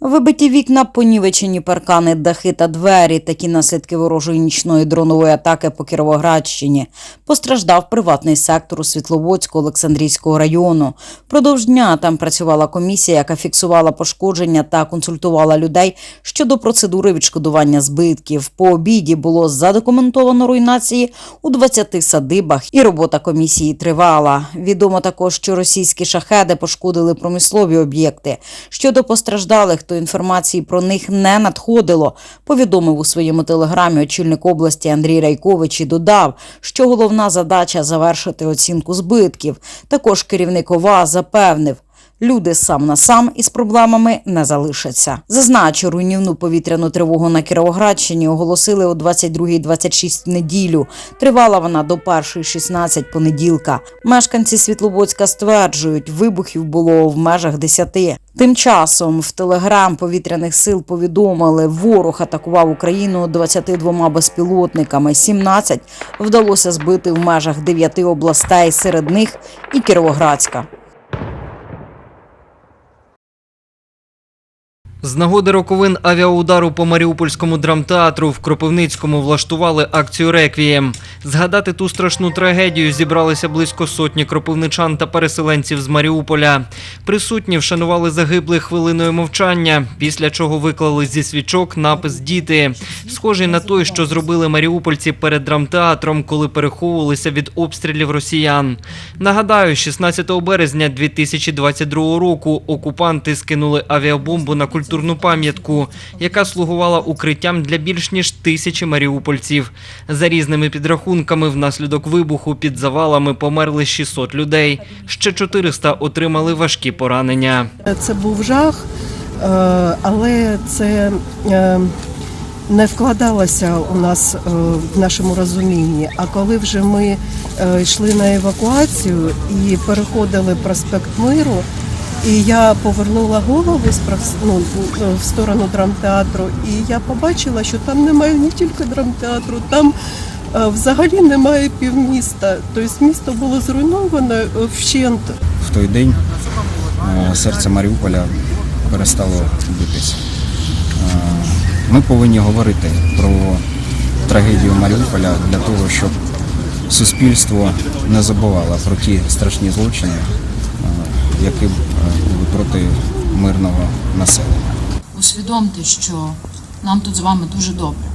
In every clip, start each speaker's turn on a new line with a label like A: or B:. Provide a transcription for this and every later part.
A: Вибиті вікна, понівечені паркани, дахи та двері. Такі наслідки ворожої нічної дронової атаки по Кіровоградщині. Постраждав приватний сектор у Світловодську Олександрійського району. Впродовж дня там працювала комісія, яка фіксувала пошкодження та консультувала людей щодо процедури відшкодування збитків. По обіді було задокументовано руйнації у 20 садибах, і робота комісії тривала. Відомо також, що російські шахеди пошкодили промислові об'єкти. Щодо постраждалих, то інформації про них не надходило. Повідомив у своєму телеграмі очільник області Андрій Райкович і додав, що головна задача завершити оцінку збитків. Також керівник ОВА запевнив. Люди сам на сам із проблемами не залишаться. Зазначу, руйнівну повітряну тривогу на Кіровоградщині оголосили о 22.26 в неділю. Тривала вона до 1.16 понеділка. Мешканці Світловодська стверджують, вибухів було в межах 10. Тим часом в телеграм повітряних сил повідомили, ворог атакував Україну 22 безпілотниками. 17 вдалося збити в межах 9 областей, серед них і Кіровоградська.
B: З нагоди роковин авіаудару по Маріупольському драмтеатру в Кропивницькому влаштували акцію Реквієм. Згадати ту страшну трагедію зібралися близько сотні кропивничан та переселенців з Маріуполя. Присутні вшанували загиблих хвилиною мовчання, після чого виклали зі свічок напис Діти, схожий на той, що зробили маріупольці перед драмтеатром, коли переховувалися від обстрілів росіян. Нагадаю, 16 березня 2022 року окупанти скинули авіабомбу на культурну пам'ятку, яка слугувала укриттям для більш ніж тисячі маріупольців. За різними підрахунками, внаслідок вибуху під завалами померли 600 людей. Ще 400 отримали важкі поранення.
C: Це був жах, е, але це е, не вкладалося у нас е, в нашому розумінні. А коли вже ми йшли на евакуацію і переходили проспект Миру, і я повернула голову ну, в сторону драмтеатру, і я побачила, що там немає не тільки драмтеатру, там е, взагалі немає півміста. Тобто місто було зруйноване е, вщент.
D: в той день е, серце Маріуполя перестало битись. Ми повинні говорити про трагедію Маріуполя для того, щоб суспільство не забувало про ті страшні злочини, які проти мирного населення.
E: усвідомте, що нам тут з вами дуже добре.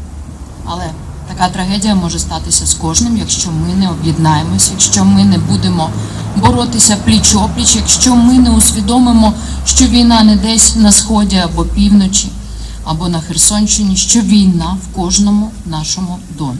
E: Але така трагедія може статися з кожним, якщо ми не об'єднаємося, якщо ми не будемо боротися пліч опліч, якщо ми не усвідомимо, що війна не десь на сході або півночі, або на Херсонщині, що війна в кожному нашому домі.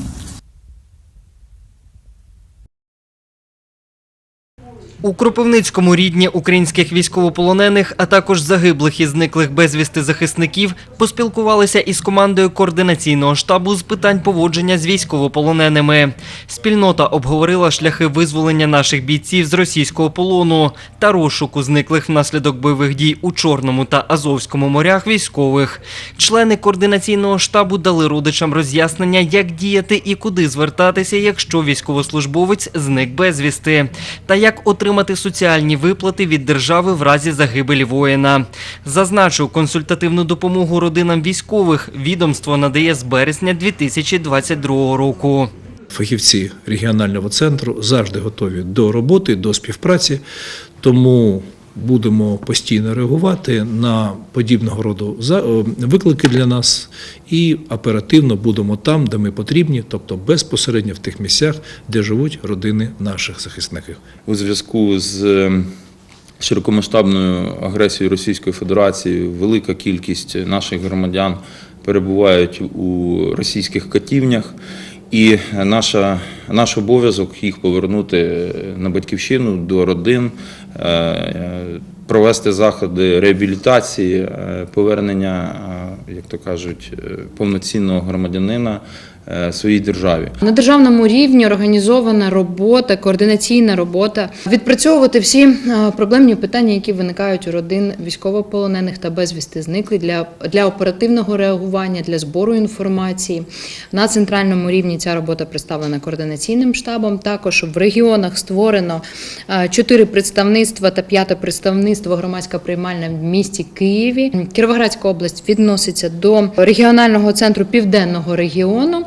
B: У Кропивницькому рідні українських військовополонених, а також загиблих і зниклих безвісти захисників, поспілкувалися із командою координаційного штабу з питань поводження з військовополоненими. Спільнота обговорила шляхи визволення наших бійців з російського полону та розшуку зниклих внаслідок бойових дій у Чорному та Азовському морях військових. Члени координаційного штабу дали родичам роз'яснення, як діяти і куди звертатися, якщо військовослужбовець зник безвісти, та як отримати соціальні виплати від держави в разі загибелі воїна. Зазначу, консультативну допомогу родинам військових відомство надає з березня 2022 року.
F: Фахівці регіонального центру завжди готові до роботи, до співпраці, тому будемо постійно реагувати на подібного роду е, виклики для нас і оперативно будемо там, де ми потрібні, тобто безпосередньо в тих місцях, де живуть родини наших захисників.
G: у зв'язку з е, широкомасштабною агресією Російської Федерації велика кількість наших громадян перебувають у російських катівнях, і наша, наш обов'язок їх повернути на батьківщину до родин, провести заходи реабілітації, е, повернення, е, як то кажуть, е, повноцінного громадянина е, своїй державі.
H: На державному рівні організована робота, координаційна робота, відпрацьовувати всі е, проблемні питання, які виникають у родин військовополонених та безвісти зниклих для, для оперативного реагування, для збору інформації. На центральному рівні ця робота представлена координаційним штабом. Також в регіонах створено е, чотири представництва та п'яте представництво громадська приймальна в місті Києві. Кіровоградська область відноситься до регіонального центру південного регіону.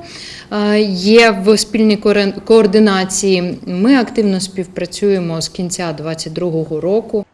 H: Е, Є в спільній координації. Ми активно співпрацюємо з кінця 2022 року.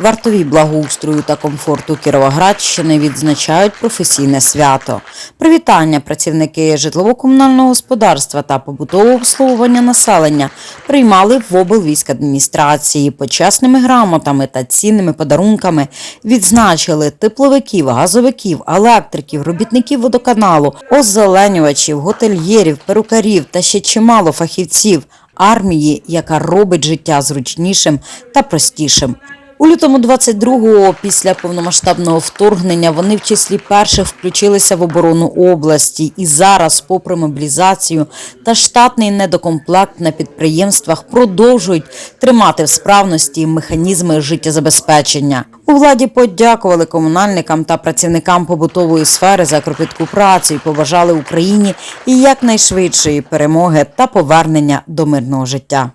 A: Вартові благоустрою та комфорту Кіровоградщини відзначають професійне свято. Привітання працівники житлово-комунального господарства та побутового обслуговування населення приймали в облвійськадміністрації почесними грамотами та цінними подарунками. Відзначили тепловиків, газовиків, електриків, робітників водоканалу, озеленювачів, готельєрів, перукарів та ще чимало фахівців армії, яка робить життя зручнішим та простішим. У лютому 22-го, після повномасштабного вторгнення, вони в числі перших включилися в оборону області і зараз, попри мобілізацію та штатний недокомплект на підприємствах, продовжують тримати в справності механізми життєзабезпечення. У владі подякували комунальникам та працівникам побутової сфери за кропітку працю і побажали Україні і якнайшвидшої перемоги та повернення до мирного життя.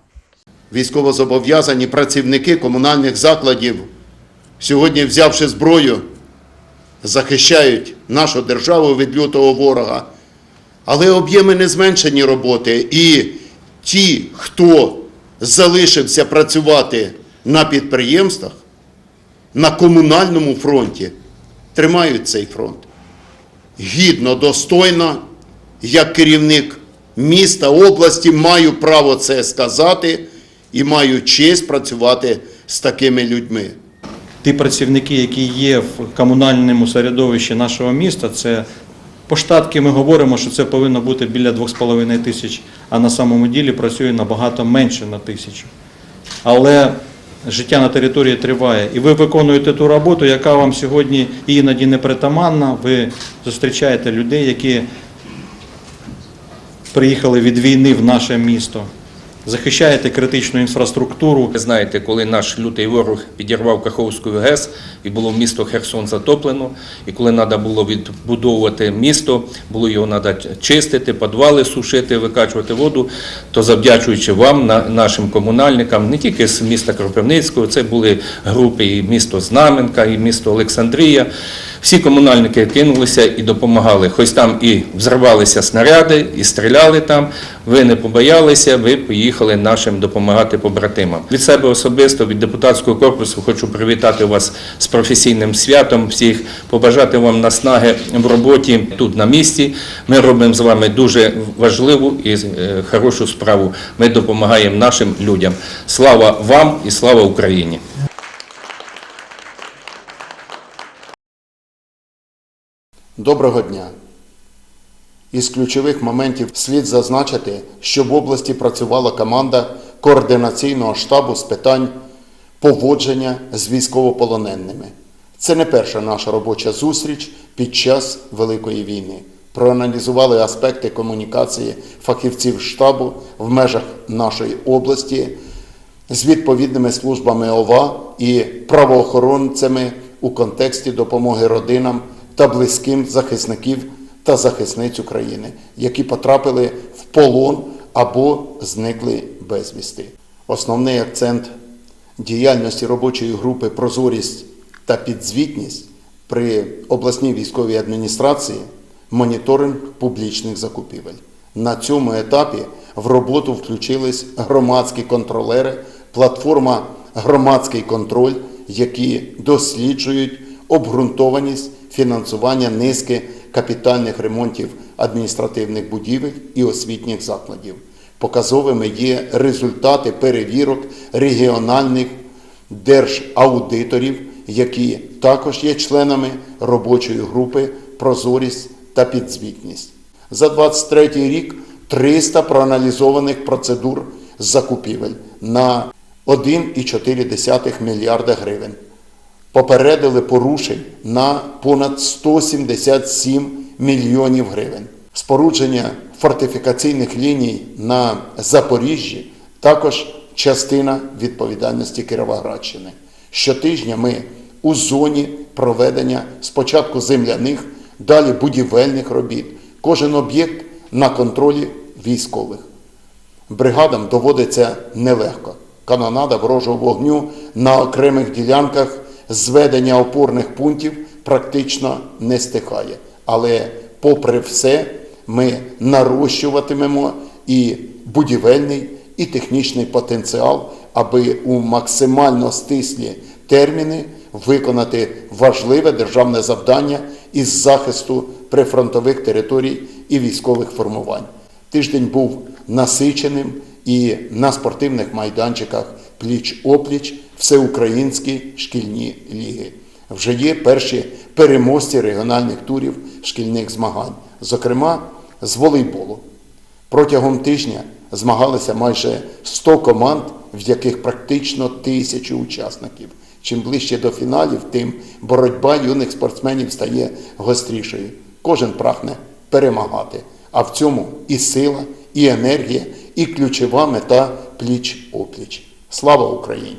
I: Військовозобов'язані працівники комунальних закладів, сьогодні, взявши зброю, захищають нашу державу від лютого ворога. Але об'єми не зменшені роботи. І ті, хто залишився працювати на підприємствах, на комунальному фронті, тримають цей фронт. Гідно, достойно, як керівник міста, області, маю право це сказати і маю честь працювати з такими людьми.
J: ті працівники, які є в комунальному середовищі нашого міста, це по штатки ми говоримо, що це повинно бути біля 2,5 тисяч, а на самому ділі працює набагато менше на тисячу. Але життя на території триває. І ви виконуєте ту роботу, яка вам сьогодні іноді непритаманна. Ви зустрічаєте людей, які приїхали від війни в наше місто. Захищаєте критичну інфраструктуру,
K: Ви знаєте, коли наш лютий ворог підірвав Каховську ГЕС і було місто Херсон затоплено, і коли треба було відбудовувати місто, було його треба чистити, підвали сушити, викачувати воду, то завдячуючи вам, нашим комунальникам, не тільки з міста Кропивницького, це були групи і місто Знаменка, і місто Олександрія. Всі комунальники кинулися і допомагали. Хоч там і взривалися снаряди, і стріляли там. Ви не побоялися, ви поїхали нашим допомагати побратимам. Від себе особисто, від депутатського корпусу, хочу привітати вас з професійним святом, всіх побажати вам наснаги в роботі тут на місці. Ми робимо з вами дуже важливу і е, хорошу справу. Ми допомагаємо нашим людям. Слава вам і слава Україні!
I: Доброго дня! Із ключових моментів слід зазначити, що в області працювала команда координаційного штабу з питань поводження з військовополоненими. Це не перша наша робоча зустріч під час Великої війни. Проаналізували аспекти комунікації фахівців штабу в межах нашої області з відповідними службами ОВА і правоохоронцями у контексті допомоги родинам та близьким захисників та захисниць України, які потрапили в полон або зникли безвісти. Основний акцент діяльності робочої групи Прозорість та підзвітність при обласній військовій адміністрації моніторинг публічних закупівель. На цьому етапі в роботу включились громадські контролери, платформа Громадський контроль, які досліджують обґрунтованість фінансування низки капітальних ремонтів адміністративних будівель і освітніх закладів. Показовими є результати перевірок регіональних держаудиторів, які також є членами робочої групи Прозорість та підзвітність. За 23 рік 300 проаналізованих процедур закупівель на 1,4 мільярда гривень. Попередили порушень на понад 177 мільйонів гривень. Спорудження фортифікаційних ліній на Запоріжжі також частина відповідальності Кіровоградщини. Щотижня ми у зоні проведення спочатку земляних, далі будівельних робіт. Кожен об'єкт на контролі військових. Бригадам доводиться нелегко. Канонада ворожого вогню на окремих ділянках зведення опорних пунктів практично не стихає. Але, попри все, ми нарощуватимемо і будівельний, і технічний потенціал, аби у максимально стислі терміни виконати важливе державне завдання із захисту прифронтових територій і військових формувань. Тиждень був насиченим і на спортивних майданчиках пліч-опліч всеукраїнські шкільні ліги. Вже є перші переможці регіональних турів шкільних змагань, зокрема з волейболу. Протягом тижня змагалися майже 100 команд, в яких практично тисячі учасників. Чим ближче до фіналів, тим боротьба юних спортсменів стає гострішою. Кожен прагне перемагати. А в цьому і сила, і енергія, і ключова мета пліч-опліч. Слава Україні!